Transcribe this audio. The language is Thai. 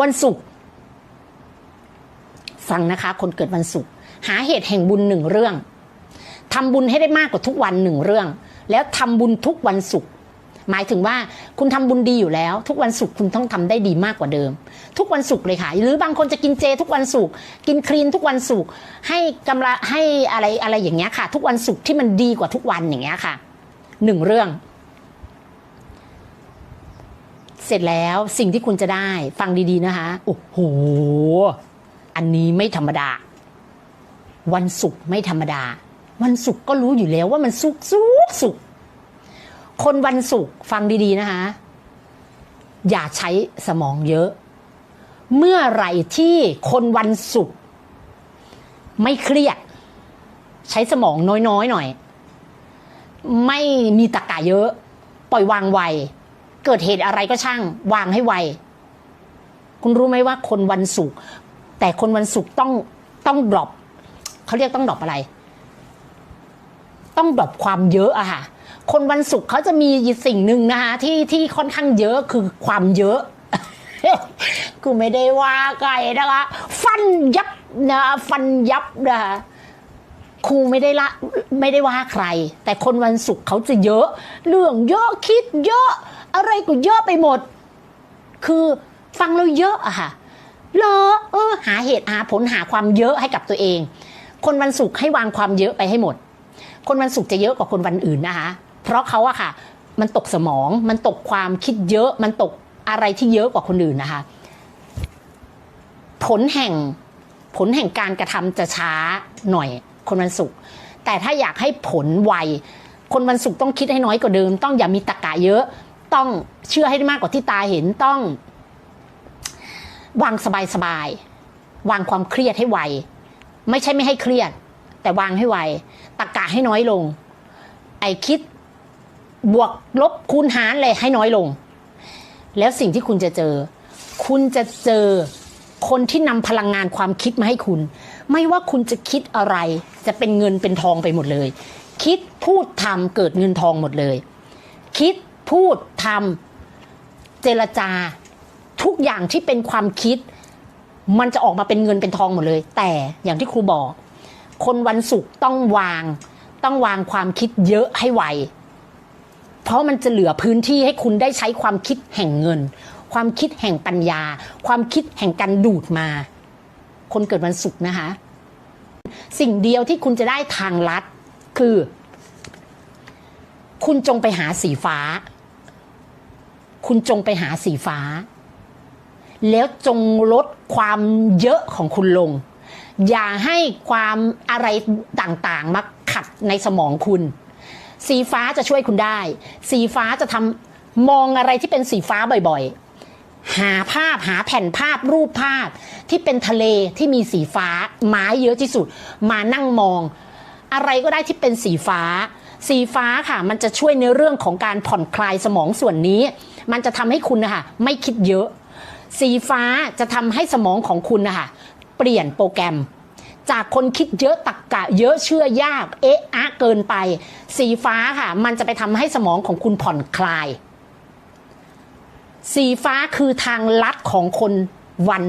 วันศุกร์ฟังนะคะ คนเกิดวันศุกร์หาเหตุแห่งบุญหนึ่งเรื่องทำบุญให้ได้มากกว่าทุกวันหนึ่งเรื่อง แล้วทำบุญทุกวันศุกร์หมายถึงว่าคุณทำบุญดีอยู่แล้ว ทุกวันศุกร์คุณต้องทำได้ดีมากกว่าเดิม ทุกวันศุกร์เลยค่ะ หรือบางคนจะกินเจทุกวันศุกร์กินคลีนทุกวันศุกร์ให้กำละให้อะไรอะไรอย่างเงี้ยค่ะ ทุกวันศุกร์ที่มันดีกว่าทุกวันอย่างเงี้ยค่ะหนึ่งเรื่อง เส ร็จแล้วสิ่งที่คุณจะได้ฟังดีๆนะคะโอ้โหอันนี้ไม่ธรรมดา วันศุกร์ไม่ธรรมดา วันศุกร์ก็รู้อยู่แล้วว่ามันสุกสุกสุกคนวันศุกร์ฟังดีๆนะคะอย่าใช้สมองเยอะ เมื่อไหร่ที่คนวันศุกร์ไม่เครียด ใช้สมองน้อยๆหน่อย ไม่มีตะกะเยอะ ปล่อยวางไว เกิดเหตุอะไรก็ช่าง วางให้ไว คุณรู้ไหมว่าคนวันศุกร์แต่คนวันศุกร์ต้องต้องดรอปเขาเรียกต้องดรอปอะไร ต้องดรอปความเยอะอะค่ะคนวันศุกร์เขาจะมีสิ่งหนึ่งนะคะที่ที่ค่อนข้างเยอะคือความเยอะกูไม่ได้ว่าใครนะคะ ฟันยับนะฟันยับนะคะครูไม่ได้ละไม่ได้ว่าใคร แต่คนวันศุกร์เขาจะเยอะ เรื่องเยอะคิดเยอะ อะไรก็เยอะไปหมด คือฟังแล้วเยอะอะค่ะเหรอเออ หาเหตุหาผลหาความเยอะให้กับตัวเอง คนวันศุกร์ให้วางความเยอะไปให้หมด คนวันศุกร์จะเยอะกว่าคนวันอื่นนะคะ เพราะเขาอะค่ะ มันตกสมอง มันตกความคิดเยอะ มันตกอะไรที่เยอะกว่าคนอื่นนะคะ ผลแห่งผลแห่งการกระทำจะช้าหน่อย คนวันศุกร์แต่ถ้าอยากให้ผลไวคนวันศุกร์ต้องคิดให้น้อยกว่าเดิม ต้องอย่ามีตะกะเยอะ ต้องเชื่อให้ได้มากกว่าที่ตาเห็นต้อง วางสบายๆวางความเครียดให้ไว ไม่ใช่ไม่ให้เครียด แต่วางให้ไวตะกะให้น้อยลง ไอคิดบวกลบคูณหารเลยให้น้อยลง แล้วสิ่งที่คุณจะเจอ คุณจะเจอคนที่นำพลังงานความคิดมาให้คุณ ไม่ว่าคุณจะคิดอะไร จะเป็นเงินเป็นทองไปหมดเลย คิดพูดทำเกิดเงินทองหมดเลย คิด พูดทำเจรจา ทุกอย่างที่เป็นความคิด มันจะออกมาเป็นเงินเป็นทองหมดเลย แต่อย่างที่ครูบอก คนวันศุกร์ต้องวาง ต้องวางความคิดเยอะให้ไวเพราะมันจะเหลือพื้นที่ให้คุณได้ใช้ความคิดแห่งเงิน ความคิดแห่งปัญญา ความคิดแห่งการดูดมา คนเกิดวันศุกร์นะคะ สิ่งเดียวที่คุณจะได้ทางลัดคือ คุณจงไปหาสีฟ้า คุณจงไปหาสีฟ้า แล้วจงลดความเยอะของคุณลง อย่าให้ความอะไรต่างๆ มาขัดในสมองคุณ สีฟ้าจะช่วยคุณได้ สีฟ้าจะทำมองอะไรที่เป็นสีฟ้าบ่อยๆ หาภาพหาแผ่นภาพรูปภาพที่เป็นทะเลที่มีสีฟ้าไม้เยอะที่สุด มานั่งมอง อะไรก็ได้ที่เป็นสีฟ้า สีฟ้าค่ะ มันจะช่วยในเรื่องของการผ่อนคลายสมองส่วนนี้ มันจะทำให้คุณนะคะไม่คิดเยอะ สีฟ้าจะทำให้สมองของคุณนะคะเปลี่ยนโปรแกรม จากคนคิดเยอะตักกะ เยอะเชื่อยาก เอ๊ะอะเกินไป สีฟ้าค่ะ มันจะไปทำให้สมองของคุณผ่อนคลาย สีฟ้าคือทางลัดของคนวัน